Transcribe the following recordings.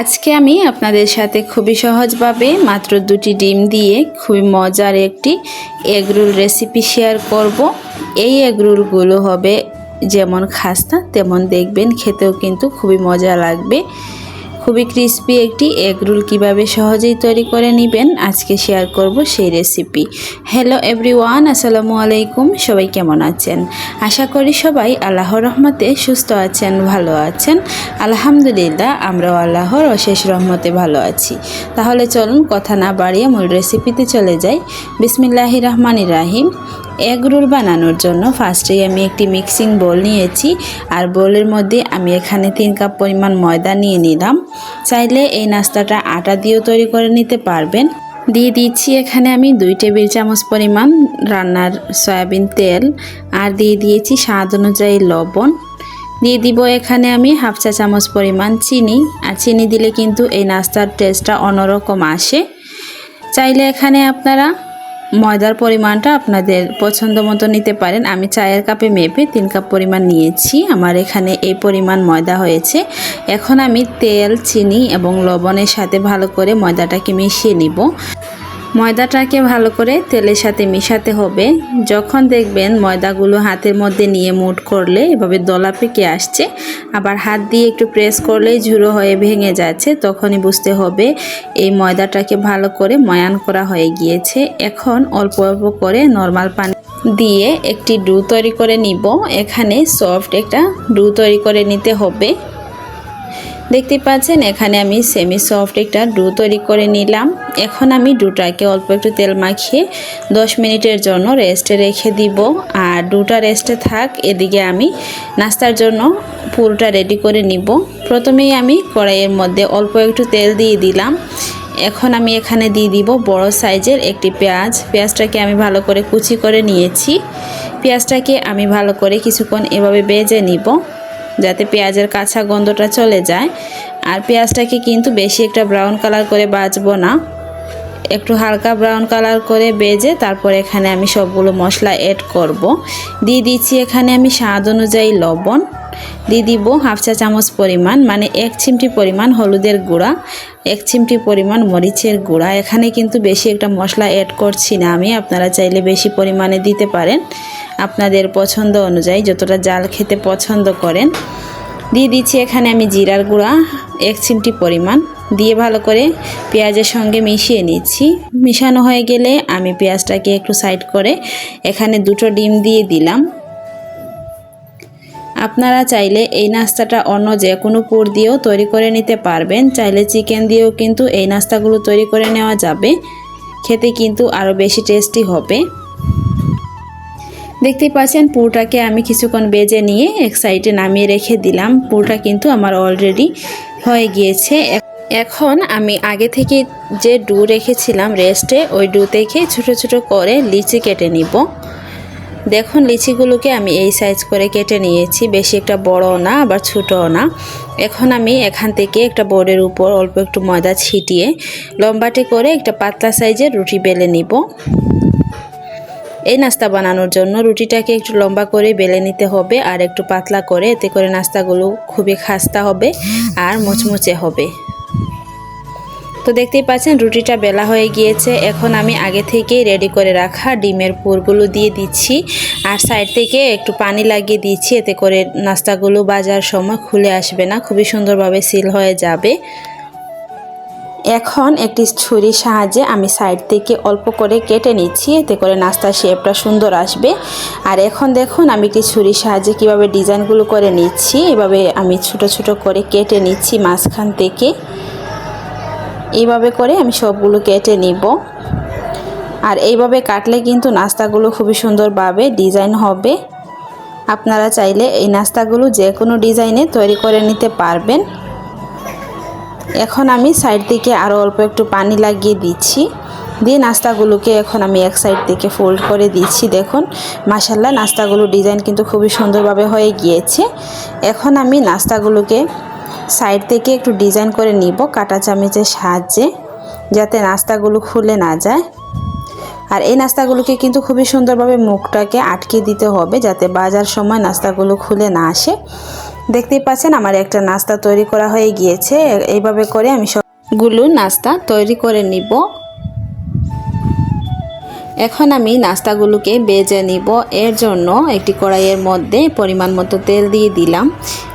আজকে আমি আপনাদের সাথে খুবই সহজভাবে মাত্র দুটি ডিম দিয়ে খুবই মজার একটি এগরোল রেসিপি শেয়ার করব। এই এগরোলগুলো হবে যেমন খাস্তা, তেমন দেখবেন খেতেও কিন্তু খুবই মজা লাগবে। খুবই ক্রিস্পি একটি এগ রোল কীভাবে সহজেই তৈরি করে নেবেন, আজকে শেয়ার করব সেই রেসিপি হ্যালো এভরিওয়ান আসসালামু আলাইকুম, সবাই কেমন আছেন? আশা করি সবাই আল্লাহর রহমতে সুস্থ আছেন, ভালো আছেন। আলহামদুলিল্লাহ, আমরাও আল্লাহর অশেষ রহমতে ভালো আছি। তাহলে চলুন কথা না বাড়িয়ে মূল রেসিপিতে চলে যাই। বিসমিল্লাহি রহমান রাহিম। এগ রোল বানানোর জন্য ফার্স্টেই আমি একটি মিক্সিং বোল নিয়েছি আর বোলের মধ্যে আমি এখানে তিন কাপ পরিমাণ ময়দা নিয়ে নিলাম। চাইলে এই নাস্তাটা আটা দিয়েও তৈরি করে নিতে পারবেন। দিয়ে দিচ্ছি এখানে আমি দুই টেবিল চামচ পরিমাণ রান্নার সয়াবিন তেল আর দিয়ে দিয়েছি স্বাদ অনুযায়ী লবণ। দিয়ে দিব এখানে আমি হাফ চা চামচ পরিমাণ চিনি আর চিনি দিলে কিন্তু এই নাস্তার টেস্টটা অন্যরকম আসে। চাইলে এখানে আপনারা ময়দার পরিমাণটা আপনাদের পছন্দ মতো নিতে পারেন। আমি চায়ের কাপে মেপে তিন কাপ পরিমাণ নিয়েছি। আমার এখানে এই পরিমাণ ময়দা হয়েছে। এখন আমি তেল, চিনি এবং লবণের সাথে ভালো করে ময়দাটাকে মিশিয়ে নিব। ময়দাটাকে ভালো করে তেলের সাথে মিশাতে হবে। যখন দেখবেন ময়দাগুলো হাতের মধ্যে নিয়ে মুট করলে এভাবে দলা পেকে আসছে, আবার হাত দিয়ে একটু প্রেস করলেই ঝুড়ো হয়ে ভেঙে যাচ্ছে, তখনই বুঝতে হবে এই ময়দাটাকে ভালো করে ময়ান করা হয়ে গিয়েছে। এখন অল্প অল্প করে নর্মাল পানি দিয়ে একটি ডু তৈরি করে নিব। এখানে সফট একটা ডু তৈরি করে নিতে হবে। দেখতে পাচ্ছেন, এখানে আমি সেমি সফট একটা ডু তৈরি করে নিলাম। এখন আমি ডুটাকে অল্প একটু তেল মাখিয়ে 10 মিনিটের জন্য রেস্টে রেখে দিব। আর ডুটা রেস্টে থাক, এদিকে আমি নাস্তার জন্য পুরোটা রেডি করে নিব। প্রথমেই আমি কড়াইয়ের মধ্যে অল্প একটু তেল দিয়ে দিলাম। এখন আমি এখানে দিয়ে দিব বড় সাইজের একটি পেঁয়াজ। পেঁয়াজটাকে আমি ভালো করে কুচি করে নিয়েছি। পেঁয়াজটাকে আমি ভালো করে কিছুক্ষণ এভাবে বেজে নিব। যাতে পেঁয়াজের কাঁচা গন্ধটা চলে যায়। আর পেঁয়াজটাকে কিন্তু বেশি একটা ব্রাউন কালার করে বাজবো না। একটু হালকা ব্রাউন কালার করে বেজে তারপর এখানে আমি সবগুলো মশলা অ্যাড করব। দিয়ে দিচ্ছি এখানে আমি স্বাদ অনুযায়ী লবণ। দিয়ে দিব হাফ চা চামচ পরিমাণ মানে এক চিমটি পরিমাণ হলুদের গুঁড়া, এক চিমটি পরিমাণ মরিচের গুঁড়া। এখানে কিন্তু বেশি একটা মশলা অ্যাড করছি না আমি, আপনারা চাইলে বেশি পরিমাণে দিতে পারেন। আপনাদের পছন্দ অনুযায়ী যতটা জাল খেতে পছন্দ করেন। দিয়ে দিচ্ছি এখানে আমি জিরার গুঁড়া, এক চিমটি পরিমাণ। দিয়ে ভালো করে পেঁয়াজের সঙ্গে মিশিয়ে নিচ্ছি। মিশানো হয়ে গেলে আমি পেঁয়াজটাকে একটু সাইড করে এখানে দুটো ডিম দিয়ে দিলাম। আপনারা চাইলে এই নাস্তাটা অন্য যে কোনো পুর দিয়েও তৈরি করে নিতে পারবেন। চাইলে চিকেন দিয়েও কিন্তু এই নাস্তাগুলো তৈরি করে নেওয়া যাবে। খেতে কিন্তু আরও বেশি টেস্টি হবে। দেখতেই পাচ্ছেন পুরটাকে আমি কিছুক্ষণ বেজে নিয়ে এক সাইডে নামিয়ে রেখে দিলাম। পুরটা কিন্তু আমার অলরেডি হয়ে গিয়েছে। এখন আমি আগে থেকে যে ডু রেখেছিলাম রেস্টে, ওই ডু থেকে ছোট ছোট করে লিচি কেটে নিব। দেখুন, লিচিগুলোকে আমি এই সাইজ করে কেটে নিয়েছি। বেশি একটা বড় না, আবার ছোটও না। এখন আমি এখান থেকে একটা বোর্ডের উপর অল্প একটু ময়দা ছিটিয়ে লম্বাটে করে একটা পাতলা সাইজের রুটি বেলে নিব। এই নাস্তা বানানোর জন্য রুটিটাকে একটু লম্বা করে বেলে নিতে হবে আর একটু পাতলা করে, এতে করে নাস্তাগুলো খুবই খাস্তা হবে আর মুচমুচে হবে। তো দেখতেই পাচ্ছেন, রুটিটা বেলা হয়ে গিয়েছে। এখন আমি আগে থেকেই রেডি করে রাখা ডিমের পুরগুলো দিয়ে দিচ্ছি। আর সাইড থেকে একটু পানি লাগিয়ে দিচ্ছি, এতে করে নাস্তাগুলো বাজার সময় খুলে আসবে না, খুবই সুন্দরভাবে সিল হয়ে যাবে। এখন একটি ছুরির সাহায্যে আমি সাইড থেকে অল্প করে কেটে নিচ্ছি, এতে করে নাস্তার শেপটা সুন্দর আসবে। আর এখন দেখুন, আমি একটি ছুরির সাহায্যে কীভাবে ডিজাইনগুলো করে নিচ্ছি। এভাবে আমি ছোট ছোট করে কেটে নিচ্ছি মাঝখান থেকে। এইভাবে করে আমি সবগুলো কেটে নিব। আর এইভাবে কাটলে কিন্তু নাস্তাগুলো খুবই সুন্দরভাবে ডিজাইন হবে। আপনারা চাইলে এই নাস্তাগুলো যে কোনো ডিজাইনে তৈরি করে নিতে পারবেন। এখন আমি সাইড থেকে আরও অল্প একটু পানি লাগিয়ে দিচ্ছি। দিয়ে নাস্তাগুলোকে এখন আমি এক সাইড থেকে ফোল্ড করে দিচ্ছি। দেখুন মাসাল্লাহ নাস্তাগুলো ডিজাইন কিন্তু খুবই সুন্দরভাবে হয়ে গিয়েছে। এখন আমি নাস্তাগুলোকে সাইড থেকে একটু ডিজাইন করে নিব কাটা চামচের সাহায্যে, যাতে নাস্তাগুলো খুলে না যায়। আর এই নাস্তাগুলোকে কিন্তু খুবই সুন্দরভাবে মুখটাকে আটকে দিতে হবে, যাতে বাজার সময় নাস্তাগুলো খুলে না আসে। দেখতেই পাচ্ছেন আমার একটা নাস্তা তৈরি করা হয়ে গিয়েছে। এইভাবে করে আমি সবগুলো নাস্তা তৈরি করে নিব। এখন আমি নাস্তাগুলোকে বেজে নিব। এর জন্য একটি কড়াইয়ের মধ্যে পরিমাণ মতো তেল দিয়ে দিলাম।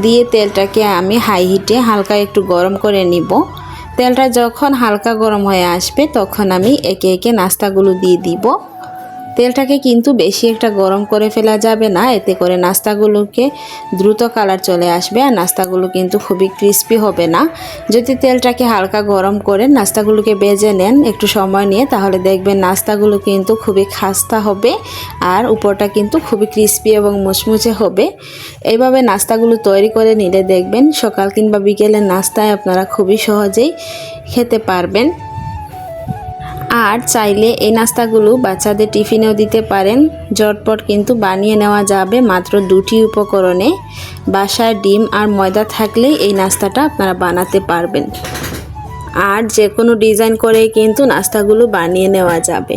দিয়ে তেলটাকে আমি হাই হিটে হালকা একটু গরম করে নিব। তেলটা যখন হালকা গরম হয়ে আসবে, তখন আমি একে একে নাস্তাগুলো দিয়ে দিব। তেলটাকে কিন্তু বেশি একটা গরম করে ফেলা যাবে না। এতে করে নাস্তাগুলোকে দ্রুত কালার চলে আসবে আর নাস্তাগুলো কিন্তু খুবই ক্রিস্পি হবে না। যদি তেলটাকে হালকা গরম করে নাস্তাগুলোকে বেজে নেন একটু সময় নিয়ে, তাহলে দেখবেন নাস্তাগুলো কিন্তু খুবই খাস্তা হবে আর উপরটা কিন্তু খুবই ক্রিস্পি এবং মুচমুচে হবে। এইভাবে নাস্তাগুলো তৈরি করে নিলে দেখবেন সকাল কিংবা বিকেলের নাস্তায় আপনারা খুবই সহজেই খেতে পারবেন। আর চাইলে এই নাস্তাগুলো বাচ্চাদের টিফিনেও দিতে পারেন। জটপট কিন্তু বানিয়ে নেওয়া যাবে মাত্র দুটি উপকরণে। বাসায় ডিম আর ময়দা থাকলেই এই নাস্তাটা আপনারা বানাতে পারবেন। আর যে কোনো ডিজাইন করে কিন্তু নাস্তাগুলো বানিয়ে নেওয়া যাবে।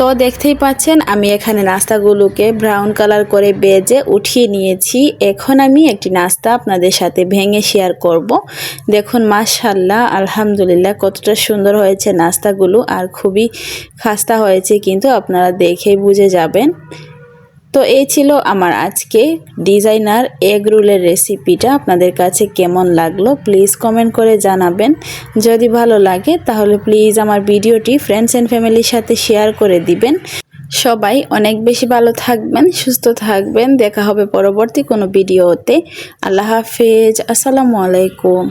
তো দেখতেই পাচ্ছেন, আমি এখানে নাস্তাগুলোকে ব্রাউন কালার করে বেজে উঠিয়ে নিয়েছি। এখন আমি একটি নাস্তা আপনাদের সাথে ভেঙে শেয়ার করব। দেখুন মাশাল্লাহ আলহামদুলিল্লাহ, কতটা সুন্দর হয়েছে নাস্তাগুলো। আর খুবই খাস্তা হয়েছে, কিন্তু আপনারা দেখেই বুঝে যাবেন। তো এই ছিল আমার আজকে ডিজাইনার এগ রোলের রেসিপিটা। আপনাদের কাছে কেমন লাগল প্লিজ কমেন্ট করে জানাবেন। যদি ভালো লাগে তাহলে প্লিজ আমার ভিডিওটি ফ্রেন্ডস অ্যান্ড ফ্যামিলির সাথে শেয়ার করে দিবেন। সবাই অনেক বেশি ভালো থাকবেন, সুস্থ থাকবেন। দেখা হবে পরবর্তী কোনো ভিডিওতে। আল্লাহ হাফেজ। আসসালামু আলাইকুম।